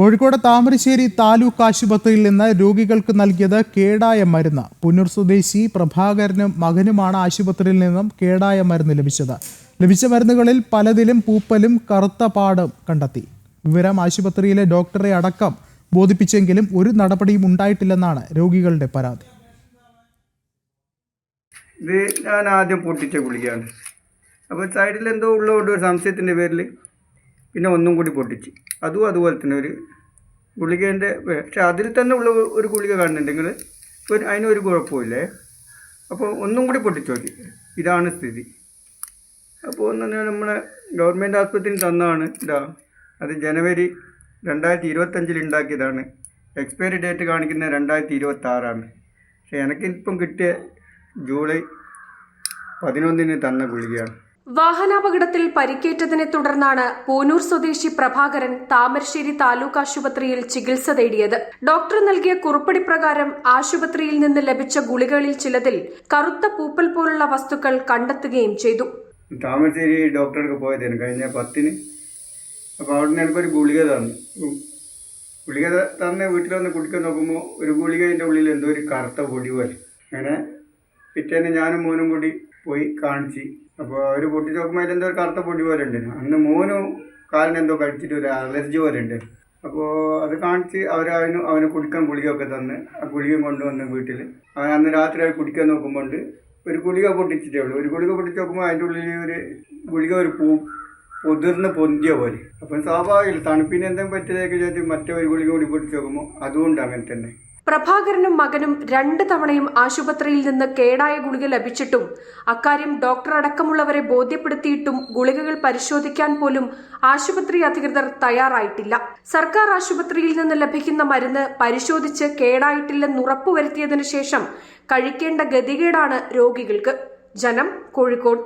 കോഴിക്കോട് താമരശ്ശേരി താലൂക്ക് ആശുപത്രിയിൽ നിന്ന് രോഗികൾക്ക് നൽകിയത് കേടായ മരുന്ന്. പുന്നൂർ സ്വദേശി പ്രഭാകരനും മകനുമാണ് ആശുപത്രിയിൽ നിന്നും കേടായ മരുന്ന് ലഭിച്ചത്. ലഭിച്ച മരുന്നുകളിൽ പലതിലും പൂപ്പലും കറുത്ത പാടും കണ്ടെത്തി. വിവരം ആശുപത്രിയിലെ ഡോക്ടറെ അടക്കം ബോധിപ്പിച്ചെങ്കിലും ഒരു നടപടിയും ഉണ്ടായിട്ടില്ലെന്നാണ് രോഗികളുടെ പരാതി. ഇത് ഞാൻ ആദ്യം പൊട്ടിച്ച ഗുളികയാണ്. അപ്പോൾ സൈഡിൽ എന്തോ ഉള്ളതുകൊണ്ട് സംശയത്തിന്റെ പേരിൽ പിന്നെ ഒന്നും കൂടി പൊട്ടിച്ച്. അതും അതുപോലെ തന്നെ ഒരു ഗുളികേന്റെ പക്ഷെ അതിൽ തന്നെ ഉള്ള ഒരു ഗുളിക കാണുന്നുണ്ടെങ്കിൽ ഒരു അതിനൊരു കുഴപ്പമില്ലേ? അപ്പോൾ ഒന്നും കൂടി പൊട്ടിച്ചു നോക്കി. ഇതാണ് സ്ഥിതി. അപ്പോൾ ഒന്ന് നമ്മളെ ഗവൺമെന്റ് ആസ്പത്രിയിൽ തന്നാണ് ഇതാ. അത് ജനുവരി രണ്ടായിരത്തി ഇരുപത്തഞ്ചിൽ ഉണ്ടാക്കിയതാണ്. എക്സ്പയറി ഡേറ്റ് കാണിക്കുന്ന രണ്ടായിരത്തി ഇരുപത്തി ആറാണ് പക്ഷേ എനിക്കിപ്പം കിട്ടിയ ജൂലൈ പതിനൊന്നിന് തന്ന ഗുളികയാണ്. വാഹനാപകടത്തിൽ പരിക്കേറ്റതിനെ തുടർന്നാണ് പൂനൂർ സ്വദേശി പ്രഭാകരൻ താമരശ്ശേരി താലൂക്ക് ആശുപത്രിയിൽ ചികിത്സ തേടിയത്. ഡോക്ടർ നൽകിയ കുറിപ്പടി പ്രകാരം ആശുപത്രിയിൽ നിന്ന് ലഭിച്ച ഗുളികകളിൽ ചിലതിൽ കറുത്ത പൂപ്പൽ പോലുള്ള വസ്തുക്കൾ കണ്ടെത്തുകയും ചെയ്തു. താമരശ്ശേരി ഡോക്ടർക്ക് പോയതായിരുന്നു. കഴിഞ്ഞ പത്തിന് അപ്പോൾ അവിടെ ഒരു ഗുളിക തന്നു. ഗുളിക തന്ന് വീട്ടിൽ വന്ന് കുടിക്കാൻ നോക്കുമ്പോൾ ഒരു ഗുളികന്റെ ഉള്ളിൽ എന്തോ ഒരു കറുത്ത പൊടി പോലെ. അങ്ങനെ പിറ്റേന്ന് ഞാനും മോനും കൂടി പോയി കാണിച്ച്. അപ്പോൾ അവർ പൊട്ടി നോക്കുമ്പോൾ ഒരു കറുത്ത പൊടി പോലെ ഉണ്ട്. അന്ന് മോനും കാലിനെന്തോ കഴിച്ചിട്ട് ഒരു അലർജി പോലെ ഉണ്ട്. അപ്പോൾ അത് കാണിച്ച് അവർ അവന് അവന് കുടിക്കാൻ ഗുളികയൊക്കെ തന്ന് ആ ഗുളിക കൊണ്ടുവന്ന് വീട്ടിൽ അവൻ അന്ന് രാത്രി അവർ കുടിക്കാൻ നോക്കുമ്പോൾ ഒരു ഗുളിക പൊട്ടിച്ചിട്ടേ ഉള്ളൂ. ഒരു ഗുളിക പൊട്ടിച്ച് നോക്കുമ്പോൾ അതിന്റെ ഉള്ളിൽ ഒരു ഗുളിക ഒരു പൂ പൊതിർന്ന് പൊന്തിയ പോലെ. അപ്പം സ്വാഭാവികം തണുപ്പിന് എന്തെങ്കിലും പറ്റിയതൊക്കെ ചോദിച്ചാൽ മറ്റേ ഒരു ഗുളിക കൂടി പൊട്ടിച്ച് നോക്കുമ്പോൾ അതുകൊണ്ട് അങ്ങനെ തന്നെ. പ്രഭാകരനും മകനും രണ്ട് തവണയും ആശുപത്രിയിൽ നിന്ന് കേടായ ഗുളിക ലഭിച്ചിട്ടും അക്കാര്യം ഡോക്ടർ അടക്കമുള്ളവരെ ബോധ്യപ്പെടുത്തിയിട്ടും ഗുളികകൾ പരിശോധിക്കാൻ പോലും ആശുപത്രി അധികൃതർ തയ്യാറായിട്ടില്ല. സർക്കാർ ആശുപത്രിയിൽ നിന്ന് ലഭിക്കുന്ന മരുന്ന് പരിശോധിച്ച് കേടായിട്ടില്ലെന്ന് ഉറപ്പുവരുത്തിയതിനു ശേഷം കഴിക്കേണ്ട ഗതികേടാണ് രോഗികൾക്ക്. ജനം കോഴിക്കോട്